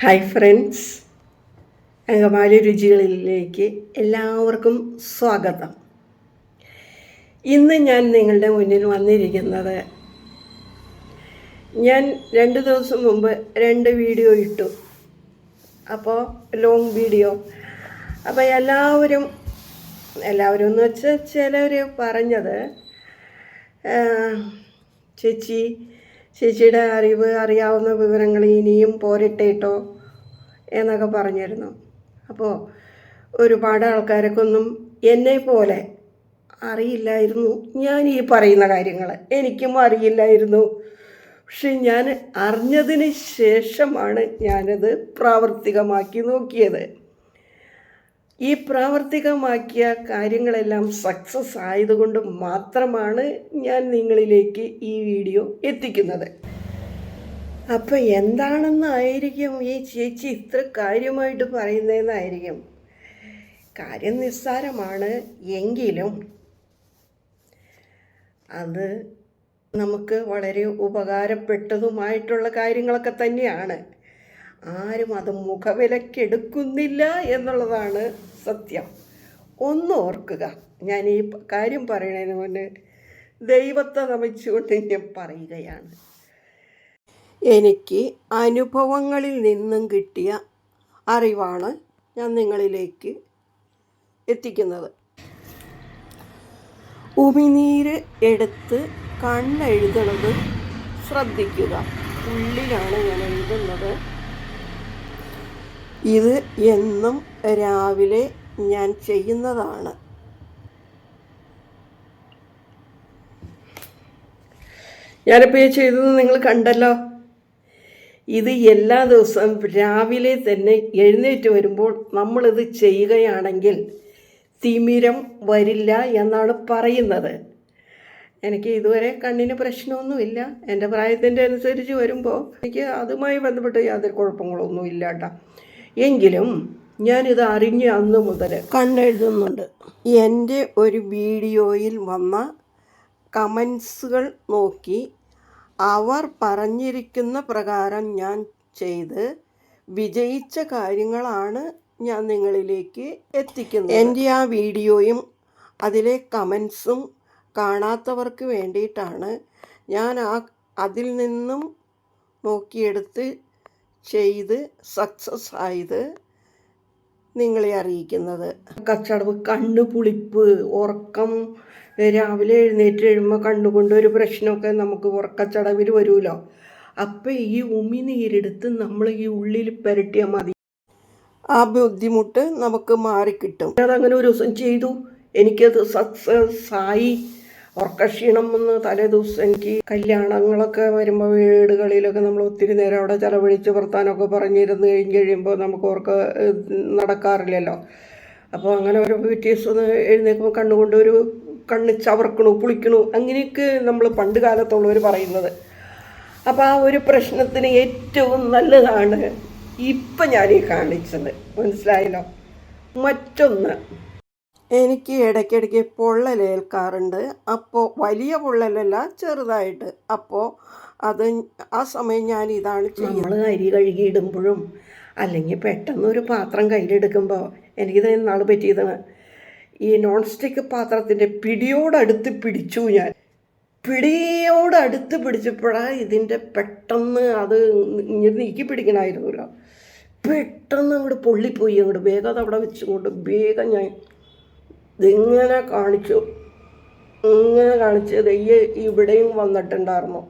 Hi friends Angamaly രുചികളിലേക്ക് എല്ലാവർക്കും സ്വാഗതം. ഇന്ന് ഞാൻ നിങ്ങളുടെ മുന്നിൽ വന്നിരിക്കുന്നത് ഞാൻ രണ്ട് ദിവസം മുമ്പ് രണ്ട് വീഡിയോ ഇട്ടു. അപ്പോൾ ലോങ് വീഡിയോ അപ്പോൾ എല്ലാവരും എല്ലാവരും എന്ന് വെച്ചാൽ ചിലർ പറഞ്ഞത് ചേച്ചി ചേച്ചിയുടെ അറിവ് അറിയാവുന്ന വിവരങ്ങൾ ഇനിയും പോരട്ടേട്ടോ എന്നൊക്കെ പറഞ്ഞിരുന്നു. അപ്പോൾ ഒരുപാട് ആൾക്കാരൊക്കൊന്നും എന്നെ പോലെ അറിയില്ലായിരുന്നു ഞാൻ ഈ പറയുന്ന കാര്യങ്ങൾ. എനിക്കും അറിയില്ലായിരുന്നു. പക്ഷെ ഞാൻ അറിഞ്ഞതിന് ശേഷമാണ് ഞാനത് പ്രാവർത്തികമാക്കി നോക്കിയത്. ഈ പ്രാവർത്തികമാക്കിയ കാര്യങ്ങളെല്ലാം സക്സസ് ആയതുകൊണ്ട് മാത്രമാണ് ഞാൻ നിങ്ങളിലേക്ക് ഈ വീഡിയോ എത്തിക്കുന്നത്. അപ്പം എന്താണെന്നായിരിക്കും ഈ ചേച്ചി ഇത്ര കാര്യമായിട്ട് പറയുന്നതെന്നായിരിക്കും? കാര്യം നിസ്സാരമാണ്. എങ്കിലും അത് നമുക്ക് വളരെ ഉപകാരപ്പെട്ടതുമായിട്ടുള്ള കാര്യങ്ങളൊക്കെ തന്നെയാണ്. ആരും അത് മുഖവിലക്കെടുക്കുന്നില്ല എന്നുള്ളതാണ് സത്യം. ഒന്ന് ഓർക്കുക ഞാൻ ഈ കാര്യം പറയണതിന് മുന്നേ ദൈവത്തെ നമിച്ചുകൊണ്ട് ഞാൻ പറയുകയാണ്. എനിക്ക് അനുഭവങ്ങളിൽ നിന്നും കിട്ടിയ അറിവാണ് ഞാൻ നിങ്ങളിലേക്ക് എത്തിക്കുന്നത്. ഉമിനീര് എടുത്ത് കണ്ണെഴുതണത് ശ്രദ്ധിക്കുക. ഉള്ളിലാണ് ഞാൻ എഴുതുന്നത്. ഇത് എന്നും രാവിലെ ഞാൻ ചെയ്യുന്നതാണ്. ഞാനിപ്പോൾ ഈ ചെയ്തത് നിങ്ങൾ കണ്ടല്ലോ. ഇത് എല്ലാ ദിവസവും രാവിലെ തന്നെ എഴുന്നേറ്റ് വരുമ്പോൾ നമ്മളിത് ചെയ്യുകയാണെങ്കിൽ തിമിരം വരില്ല എന്നാണ് പറയുന്നത്. എനിക്ക് ഇതുവരെ കണ്ണിന് പ്രശ്നമൊന്നുമില്ല. എന്റെ പ്രായത്തിന്റെ അനുസരിച്ച് വരുമ്പോൾ എനിക്ക് അതുമായി ബന്ധപ്പെട്ട് യാതൊരു കുഴപ്പങ്ങളൊന്നും ഇല്ല കേട്ടോ. എങ്കിലും ഞാനിത് അറിഞ്ഞ് അന്ന് മുതൽ കണ്ണെഴുതുന്നുണ്ട്. എന്റെ ഒരു വീഡിയോയിൽ വന്ന കമൻസുകൾ നോക്കി അവർ പറഞ്ഞിരിക്കുന്ന പ്രകാരം ഞാൻ ചെയ്ത് വിജയിച്ച കാര്യങ്ങളാണ് ഞാൻ നിങ്ങളിലേക്ക് എത്തിക്കുന്നത്. എന്റെ ആ വീഡിയോയും അതിലെ കമൻസും കാണാത്തവർക്ക് വേണ്ടിയിട്ടാണ് ഞാൻ ആ അതിൽ നിന്നും നോക്കിയെടുത്ത് ചെയ്ത് സക്സസ് ആയത് നിങ്ങളെ അറിയിക്കുന്നത്. കച്ചടവ് കണ്ണ് പുളിപ്പ് ഉറക്കം. രാവിലെ എഴുന്നേറ്റ് കഴിയുമ്പോൾ കണ്ണുകൊണ്ട് ഒരു പ്രശ്നമൊക്കെ നമുക്ക് ഉറക്കച്ചടവിൽ വരുമല്ലോ. അപ്പം ഈ ഉമി നീരെടുത്ത് നമ്മൾ ഈ ഉള്ളിൽ പുരട്ടിയാൽ മതി. ആ ബുദ്ധിമുട്ട് നമുക്ക് മാറിക്കിട്ടും. അതങ്ങനെ ഒരു ദിവസം ചെയ്തു. എനിക്കത് സക്സസ് ആയി. ഉറക്കക്ഷീണം വന്ന് തലേ ദിവസം എനിക്ക് കല്യാണങ്ങളൊക്കെ വരുമ്പോൾ വീടുകളിലൊക്കെ നമ്മൾ ഒത്തിരി നേരം അവിടെ ചിലവഴിച്ച് വർത്താനമൊക്കെ പറഞ്ഞിരുന്ന് കഴിഞ്ഞ് കഴിയുമ്പോൾ നമുക്ക് ഉറക്ക നടക്കാറില്ലല്ലോ. അപ്പോൾ അങ്ങനെ ഒരു പിറ്റേ ഒന്ന് എഴുന്നേൽക്കുമ്പോൾ കണ്ണുകൊണ്ട് ഒരു കണ്ണ് ചവർക്കണു പുളിക്കണു അങ്ങനെയൊക്കെ നമ്മൾ പണ്ട് കാലത്തുള്ളവർ പറയുന്നത്. അപ്പോൾ ആ ഒരു പ്രശ്നത്തിന് ഏറ്റവും നല്ലതാണ് ഇപ്പം ഞാൻ ഈ കാണിച്ചത്. മനസ്സിലായല്ലോ? മറ്റൊന്ന് എനിക്ക് ഇടയ്ക്കിടയ്ക്ക് പൊള്ളലേൽക്കാറുണ്ട് അപ്പോൾ വലിയ പൊള്ളലല്ല ചെറുതായിട്ട്. അപ്പോൾ അത് ആ സമയം ഞാൻ ഇതാണ് നമ്മൾ അരി കഴുകിയിടുമ്പോഴും അല്ലെങ്കിൽ പെട്ടെന്ന് ഒരു പാത്രം കയ്യിലെടുക്കുമ്പോൾ എനിക്കിത് നാൾ പറ്റിയതാണ് ഈ നോൺ സ്റ്റിക്ക് പാത്രത്തിന്റെ പിടിയോടടുത്ത് പിടിച്ചു ഞാൻ. പിടിയോടടുത്ത് പിടിച്ചപ്പോഴാണ് ഇതിന്റെ പെട്ടെന്ന് അത് ഇങ്ങനെ നീക്കി പിടിക്കണമായിരുന്നല്ലോ പെട്ടെന്ന് അങ്ങോട്ട് പൊള്ളിപ്പോയി അങ്ങോട്ട് വേഗം അത് അവിടെ വെച്ചുകൊണ്ട് വേഗം ഞാൻ ഇതിങ്ങനെ കാണിച്ചു. ഇങ്ങനെ കാണിച്ച് തെയ്യ് ഇവിടെയും വന്നിട്ടുണ്ടായിരുന്നു.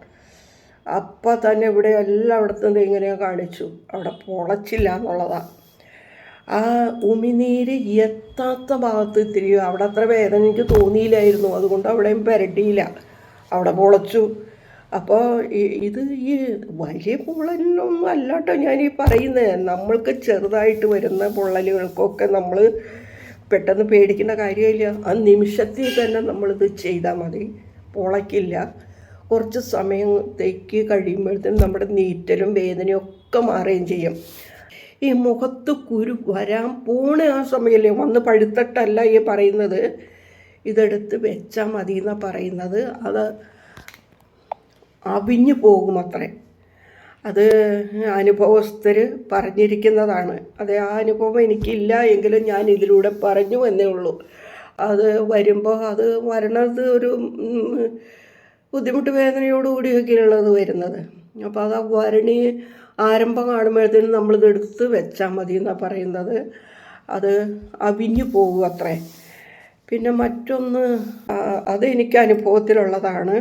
അപ്പം തന്നെ ഇവിടെ എല്ലായിടത്തും ഇങ്ങനെ കാണിച്ചു. അവിടെ പൊളച്ചില്ല എന്നുള്ളതാണ് ആ ഉമിനീര് എത്താത്ത ഭാഗത്ത് ഇത്തിരി അവിടെ അത്ര വേദന എനിക്ക് തോന്നിയില്ലായിരുന്നു. അതുകൊണ്ട് അവിടെയും പുരട്ടിയില്ല. അവിടെ പൊളച്ചു. അപ്പോൾ ഇത് ഈ വലിയ പൊള്ളലിനൊന്നും അല്ലാട്ടോ ഞാൻ ഈ പറയുന്നത് നമ്മൾക്ക് ചെറുതായിട്ട് വരുന്ന പൊള്ളലുകൾക്കൊക്കെ നമ്മൾ പെട്ടെന്ന് പേടിക്കേണ്ട കാര്യമില്ല. ആ നിമിഷത്തിൽ തന്നെ നമ്മളിത് ചെയ്താൽ മതി. പൊളയ്ക്കില്ല കുറച്ച് സമയത്തേക്ക് കഴിയുമ്പോഴത്തേനും നമ്മുടെ നീറ്റലും വേദനയും ഒക്കെ മാറുകയും ചെയ്യും. ഈ മുഖത്ത് കുരു വരാൻ പോണ ആ സമയമല്ലേ വന്ന് പഴുത്തട്ടല്ല ഈ പറയുന്നത്. ഇതെടുത്ത് വെച്ചാൽ മതി എന്നാണ് പറയുന്നത്. അത് അവിഞ്ഞു പോകും അത്രേ. അത് അനുഭവസ്ഥർ പറഞ്ഞിരിക്കുന്നതാണ്. അത് ആ അനുഭവം എനിക്കില്ല എങ്കിലും ഞാൻ ഇതിലൂടെ പറഞ്ഞു എന്നേ ഉള്ളൂ. അത് വരുമ്പോൾ അത് വരണത് ഒരു ബുദ്ധിമുട്ട് വേദനയോടുകൂടിയൊക്കെയുള്ളത് വരുന്നത്. അപ്പോൾ അത് ആ വരണി ആരംഭം കാണുമ്പോഴത്തേനും നമ്മളിത് എടുത്ത് വെച്ചാൽ മതി എന്നാണ് പറയുന്നത്. അത് അവിഞ്ഞു പോകും അത്രേ. പിന്നെ മറ്റൊന്ന് അത് എനിക്ക് അനുഭവത്തിലുള്ളതാണ്.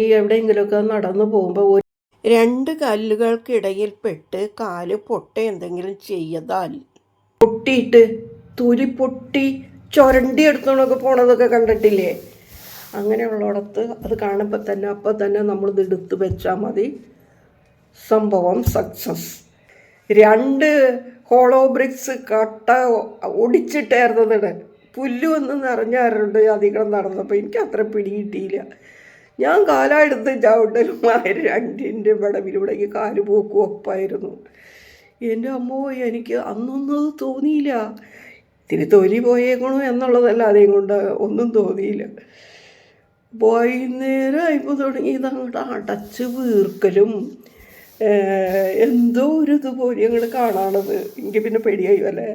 ഈ എവിടെയെങ്കിലുമൊക്കെ നടന്നു പോകുമ്പോൾ രണ്ട് കല്ലുകൾക്കിടയിൽപ്പെട്ട് കാൽ പൊട്ട എന്തെങ്കിലും ചെയ്താൽ. പൊട്ടിയിട്ട് തൊലി പൊട്ടി ചുരണ്ടി എടുത്തോണൊക്കെ പോണതൊക്കെ കണ്ടിട്ടില്ലേ? അങ്ങനെയുള്ളിടത്ത് അത് കാണുമ്പോൾ തന്നെ അപ്പം തന്നെ നമ്മളിത് എടുത്ത് വെച്ചാൽ മതി. സംഭവം സക്സസ് രണ്ട് ഹോളോ ബ്രിക്സ് കട്ട ഒടിച്ചിട്ടായിരുന്നത് പുല്ലു വന്ന് നിറഞ്ഞാറുണ്ട് അധികം നടന്നപ്പോൾ എനിക്ക് അത്ര പിടികിട്ടിയില്ല ഞാൻ കാലെടുത്ത് ചവിട്ടലും ആയിരം രണ്ടിന്റെ വിടവിലൂടേക്ക് കാൽ പോക്കും ഒപ്പായിരുന്നു. എന്റെ അമ്മോ എനിക്ക് അന്നൊന്നും അത് തോന്നിയില്ല. ഇത്തിരി തൊലി പോയേക്കണോ എന്നുള്ളതല്ല കൊണ്ട് ഒന്നും തോന്നിയില്ല. വൈകുന്നേരമായപ്പോൾ തുടങ്ങി ഇതങ്ങോട്ട് അടച്ച് വീർക്കലും എന്തോ ഒരു ഇതുപോലെ ഞങ്ങൾ കാണാണത്. എനിക്ക് പിന്നെ പേടിയായി അല്ലേ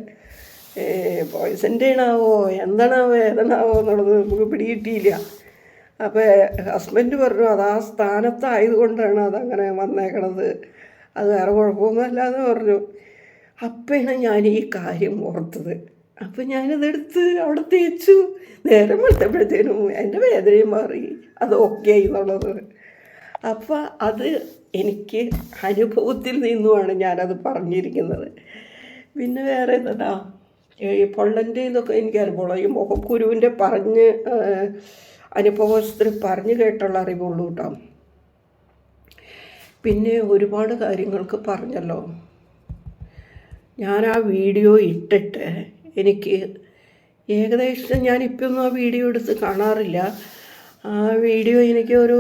പോയ്സന്റെ ആണാവോ? എന്താണാവോ ഏതാണാവോ എന്നുള്ളത് നമുക്ക് പിടികിട്ടിയില്ല അപ്പോൾ ഹസ്ബൻഡ് പറഞ്ഞു അത് ആ സ്ഥാനത്തായത് കൊണ്ടാണ് അതങ്ങനെ വന്നേക്കണത്. അത് വേറെ കുഴപ്പമൊന്നുമല്ല എന്ന് പറഞ്ഞു. അപ്പോഴാണ് ഞാൻ ഈ കാര്യം ഓർത്തത്. അപ്പം ഞാനതെടുത്ത് അവിടെ തേച്ചു. നേരം വെളുത്തപ്പോഴത്തേനും എന്റെ വേദനയും മാറി. അത് ഓക്കെ എന്നുള്ളത് അപ്പം അത് എനിക്ക് അനുഭവത്തിൽ നിന്നുമാണ് ഞാനത് പറഞ്ഞിരിക്കുന്നത്. പിന്നെ വേറെ എന്താ ഈ പൊള്ളന്റെ ഇതൊക്കെ എനിക്ക് അനുഭവം ഈ മുഖക്കുരുവിന്റെ പറഞ്ഞ് അനുഭവസ്ഥർ പറഞ്ഞു കേട്ടുള്ള അറിവുള്ളൂ കേട്ടോ പിന്നെ ഒരുപാട് കാര്യങ്ങൾക്ക് പറഞ്ഞല്ലോ. ഞാൻ ആ വീഡിയോ ഇട്ടിട്ട് എനിക്ക് ഏകദേശം ഞാൻ ഒന്നും ആ വീഡിയോ എടുത്ത് കാണാറില്ല. ആ വീഡിയോ എനിക്ക് ഒരു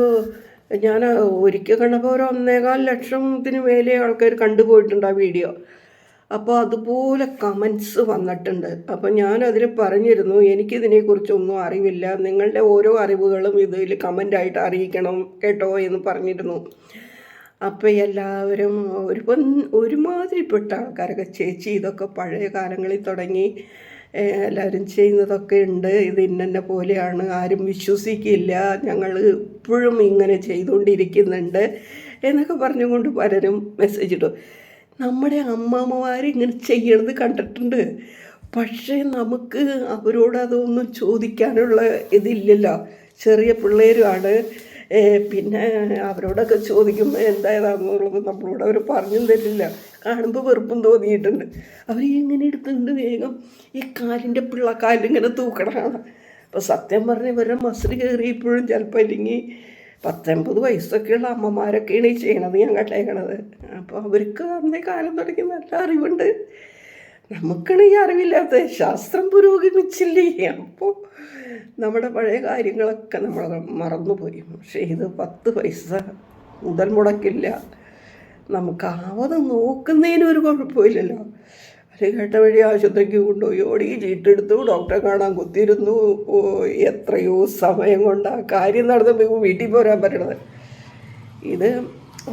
ഞാൻ ഒരിക്കൽ കണ്ടപ്പോൾ ഒരു ഒന്നേകാൽ ലക്ഷത്തിന് മേലെ ആൾക്കാർ കണ്ടുപോയിട്ടുണ്ട് ആ വീഡിയോ. അപ്പോൾ അതുപോലെ കമൻസ് വന്നിട്ടുണ്ട്. അപ്പോൾ ഞാൻ അതിൽ പറഞ്ഞിരുന്നു എനിക്കിതിനെക്കുറിച്ചൊന്നും അറിവില്ല. നിങ്ങളുടെ ഓരോ അറിവുകളും ഇതിൽ കമന്റായിട്ട് അറിയിക്കണം കേട്ടോ എന്ന് പറഞ്ഞിരുന്നു. അപ്പോൾ എല്ലാവരും ഒരു ഒരുമാതിരിപ്പെട്ട ആൾക്കാരൊക്കെ ചേച്ചി ഇതൊക്കെ പഴയ കാലങ്ങളിൽ തുടങ്ങി എല്ലാവരും ചെയ്യുന്നതൊക്കെ ഉണ്ട്. ഇത് ഇന്നെ പോലെയാണ്. ആരും വിശ്വസിക്കില്ല. ഞങ്ങൾ ഇപ്പോഴും ഇങ്ങനെ ചെയ്തുകൊണ്ടിരിക്കുന്നുണ്ട് എന്നൊക്കെ പറഞ്ഞുകൊണ്ട് പലരും മെസ്സേജ് ഇടും നമ്മുടെ അമ്മാമ്മമാർ ഇങ്ങനെ ചെയ്യണത് കണ്ടിട്ടുണ്ട്. പക്ഷേ നമുക്ക് അവരോട് അതൊന്നും ചോദിക്കാനുള്ള ഇതില്ലല്ലോ. ചെറിയ പിള്ളേരുമാണ്. പിന്നെ അവരോടൊക്കെ ചോദിക്കുമ്പോൾ എന്തായതാണെന്നുള്ളത് നമ്മളോട് അവർ പറഞ്ഞും തരില്ല. കാണുമ്പോൾ വെറുപ്പും തോന്നിയിട്ടുണ്ട്. അവർ ഇങ്ങനെ എടുത്തുകൊണ്ട് വേഗം ഈ കാലിന്റെ പിള്ളക്കാലിങ്ങനെ തൂക്കണതാണ് അപ്പോൾ സത്യം പറഞ്ഞ് ഇവരുടെ മസിൽ കയറിയപ്പോഴും ചിലപ്പോൾ അല്ലെങ്കിൽ പത്തൊമ്പത് വയസ്സൊക്കെയുള്ള അമ്മമാരൊക്കെയാണ് ഈ ചെയ്യണത് ഞാൻ കണ്ടേക്കണത്. അപ്പോൾ അവർക്ക് അന്നേ കാലം തുടങ്ങി നല്ല അറിവുണ്ട്. നമുക്കാണ് ഈ അറിവില്ലാത്ത ശാസ്ത്രം പുരോഗമിച്ചില്ലേ? അപ്പോൾ നമ്മുടെ പഴയ കാര്യങ്ങളൊക്കെ നമ്മൾ മറന്നുപോയി. പക്ഷേ ഇത് പത്ത് പൈസ മുതൽ മുടക്കില്ല. നമുക്ക് ആവത് നോക്കുന്നതിന് ഒരു കുഴപ്പമില്ലല്ലോ. കേട്ട വഴി ആശുപത്രിക്ക് കൊണ്ടുപോയി. ഓടി ചീട്ടെടുത്തു ഡോക്ടറെ കാണാൻ കുത്തിയിരുന്നു. എത്രയോ സമയം കൊണ്ട് ആ കാര്യം നടന്നപ്പോൾ വീട്ടിൽ പോരാൻ പറ്റണത്. ഇത്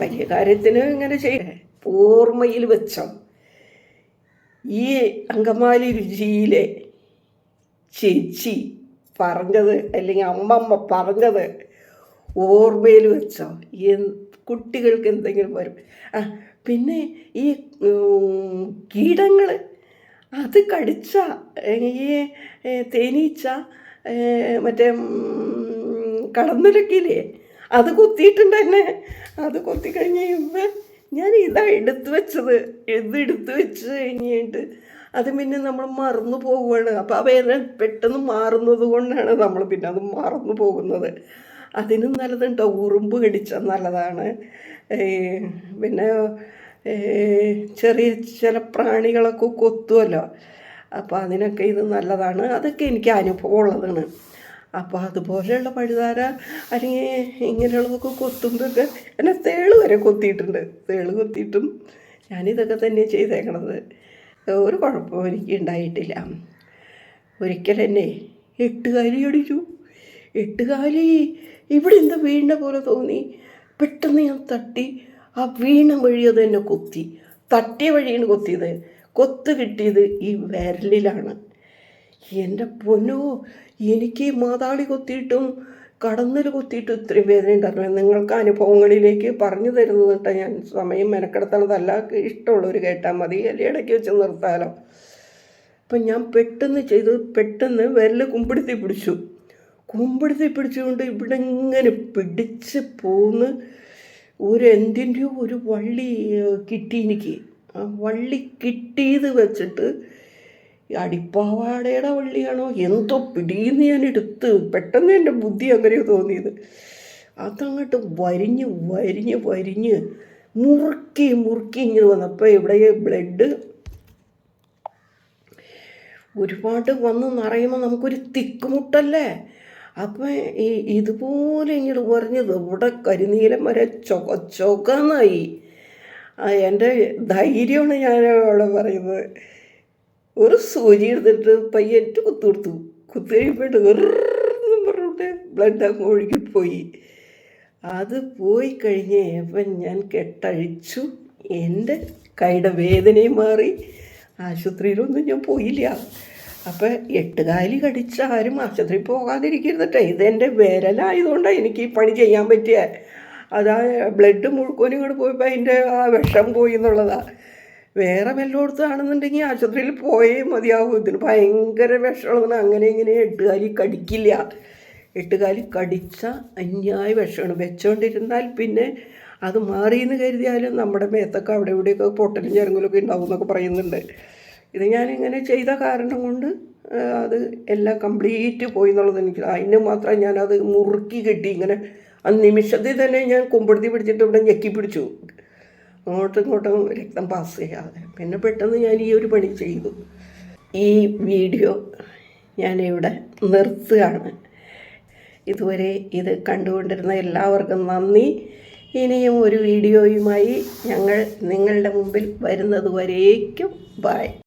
വലിയ കാര്യത്തിന് ഇങ്ങനെ ചെയ്യേ ഓർമ്മയിൽ വെച്ചോ. ഈ അങ്കമാലി രുചിയിലെ ചേച്ചി പറഞ്ഞത് അല്ലെങ്കിൽ അമ്മമ്മ പറഞ്ഞത് ഓർമ്മയിൽ വെച്ചോ. കുട്ടികൾക്ക് എന്തെങ്കിലും വരും. ആ പിന്നെ ഈ കീടങ്ങൾ അത് കടിച്ച ഈ തേനീച്ച മറ്റേ കടന്നുരക്കില്ലേ അത് കുത്തിയിട്ടുണ്ട് എന്നെ അത് കുത്തി കഴിഞ്ഞ് കഴിയുമ്പോൾ ഞാൻ ഇതാ എടുത്തു വെച്ചത്. ഇത് എടുത്തു വെച്ച് കഴിഞ്ഞിട്ട് അത് പിന്നെ നമ്മൾ മറന്നു പോവുകയാണ്. അപ്പോൾ ആ വേദന പെട്ടെന്ന് മാറുന്നത് കൊണ്ടാണ് നമ്മൾ പിന്നെ അത് മറന്നു പോകുന്നത്. അതിനും നല്ലതുണ്ടോ. ഉറുമ്പ് കടിച്ചാൽ നല്ലതാണ്. പിന്നെ ചെറിയ ചില പ്രാണികളൊക്കെ കൊത്തുമല്ലോ അപ്പോൾ അതിനൊക്കെ ഇത് നല്ലതാണ്. അതൊക്കെ എനിക്ക് അനുഭവം ഉള്ളതാണ്. അപ്പോൾ അതുപോലെയുള്ള പഴുതാര അല്ലെങ്കിൽ ഇങ്ങനെയുള്ളതൊക്കെ കൊത്തുമ്പോഴൊക്കെ എന്നെ തേൾ വരെ കൊത്തിയിട്ടുണ്ട്. തേൾ കൊത്തിയിട്ടും ഞാനിതൊക്കെ തന്നെ ചെയ്തേക്കണത്. ഒരു കുഴപ്പവും എനിക്ക് ഉണ്ടായിട്ടില്ല. ഒരിക്കൽ എന്നെ എട്ടുകാലി അടിച്ചു. എട്ടുകാലി ഇവിടെ എന്താ വീണ്ട പോലെ തോന്നി. പെട്ടെന്ന് ഞാൻ തട്ടി ആ വീണ വഴി അത് കൊത്തി. തട്ടിയ വഴിയാണ് കൊത്തിയത്. കൊത്ത് കിട്ടിയത് ഈ വിരലിലാണ്. എന്റെ പൊന്നോ എനിക്ക് മാതാളി കൊത്തിയിട്ടും കടന്നൽ കൊത്തിയിട്ടും ഇത്രയും വേദന ഉണ്ടായിരുന്നില്ല. നിങ്ങൾക്ക് അനുഭവങ്ങളിലേക്ക് പറഞ്ഞു തരുന്നതിട്ട് ഞാൻ. സമയം മെനക്കെടുത്തണതല്ല. ഇഷ്ടമുള്ളവർ കേട്ടാൽ മതി. ഇടയ്ക്ക് വെച്ച് നിർത്താലോ. അപ്പം ഞാൻ പെട്ടെന്ന് ചെയ്ത് പെട്ടെന്ന് വിരൽ കുമ്പിടുത്തി പിടിച്ചു. കുമ്പിടുത്തി പിടിച്ചുകൊണ്ട് ഇവിടെ ഇങ്ങനെ പിടിച്ച് പോന്ന് ഒരു എന്തിന്റെയോ ഒരു വള്ളി കിട്ടി എനിക്ക്. ആ വള്ളി കിട്ടിയത് വെച്ചിട്ട് അടിപ്പാവാടയുടെ വള്ളിയാണോ? എന്തോ പിടിയെന്ന് ഞാൻ എടുത്ത് പെട്ടെന്ന് എന്റെ ബുദ്ധി അങ്ങനെയോ തോന്നിയത്. അതങ്ങോട്ട് വരിഞ്ഞ് വരിഞ്ഞ് വരിഞ്ഞ് മുറുക്കി മുറുക്കി ഇങ്ങനെ വന്നപ്പോൾ ഇവിടെ ബ്ലഡ് ഒരുപാട് വന്ന് നിറയുമ്പോൾ നമുക്കൊരു തിക്കുമുട്ടല്ലേ അപ്പം ഈ ഇതുപോലെ ഇങ്ങോട്ട് പറഞ്ഞത് ഇവിടെ കരിനീലം വരെ ചൊക ചൊകന്നായി? എന്റെ ധൈര്യമാണ് ഞാൻ അവിടെ പറയുന്നത്. ഒരു സൂചി എടുത്തിട്ട് പയ്യറ്റ് കുത്തു കൊടുത്തു. കുത്തു കഴിയുമ്പോട്ട് എന്നും പറഞ്ഞിട്ട് ബ്ലഡ് അങ്ങ് പോയി അത് പോയി കഴിഞ്ഞ് അപ്പം ഞാൻ കെട്ടഴിച്ചു. എന്റെ കൈയുടെ വേദനയും മാറി. ആശുപത്രിയിലൊന്നും ഞാൻ പോയില്ല. അപ്പം എട്ടുകാലി കടിച്ച ആരും ആശുപത്രിയിൽ പോകാതിരിക്കരുതട്ടെ. ഇതെന്റെ വിരലായതുകൊണ്ടാണ് എനിക്ക് ഈ പണി ചെയ്യാൻ പറ്റിയ. അതാ ബ്ലഡ് മുഴുക്കോനും ഇങ്ങോട്ട് പോയപ്പോൾ അതിന്റെ ആ വിഷം പോയി എന്നുള്ളതാണ് വേറെ വല്ലയിടത്താണെന്നുണ്ടെങ്കിൽ ആശുപത്രിയിൽ പോയേ മതിയാവും. ഇതിന് ഭയങ്കര വിഷമുള്ളതാണ് അങ്ങനെ ഇങ്ങനെ എട്ടുകാലി കടിക്കില്ല. എട്ടുകാലി കടിച്ച അന്യായ വിഷമാണ്. വെച്ചോണ്ടിരുന്നാൽ പിന്നെ അത് മാറിയെന്ന് കരുതിയാലും നമ്മുടെ മേത്തൊക്കെ അവിടെ ഇവിടെയൊക്കെ പൊട്ടലും ചെറുങ്ങലൊക്കെ ഉണ്ടാവും എന്നൊക്കെ പറയുന്നുണ്ട്. ഇത് ഞാനിങ്ങനെ ചെയ്ത കാരണം കൊണ്ട് അത് എല്ലാം കംപ്ലീറ്റ് പോയി എന്നുള്ളത് എനിക്ക് അതിന് മാത്രം ഞാനത് മുറുക്കി കെട്ടി ഇങ്ങനെ ആ നിമിഷത്തിൽ തന്നെ ഞാൻ കുമ്പടുത്തി പിടിച്ചിട്ട് ഇവിടെ ഞെക്കി പിടിച്ചു. അങ്ങോട്ടും ഇങ്ങോട്ടും രക്തം പാസ് ചെയ്യാതെ. പിന്നെ പെട്ടെന്ന് ഞാൻ ഈ ഒരു പണി ചെയ്തു. ഈ വീഡിയോ ഞാനിവിടെ നിർത്തുകയാണ്. ഇതുവരെ ഇത് കണ്ടുകൊണ്ടിരുന്ന എല്ലാവർക്കും നന്ദി. ഇനിയും ഒരു വീഡിയോയുമായി ഞങ്ങൾ നിങ്ങളുടെ മുമ്പിൽ വരുന്നത് വരേക്കും. ബായ്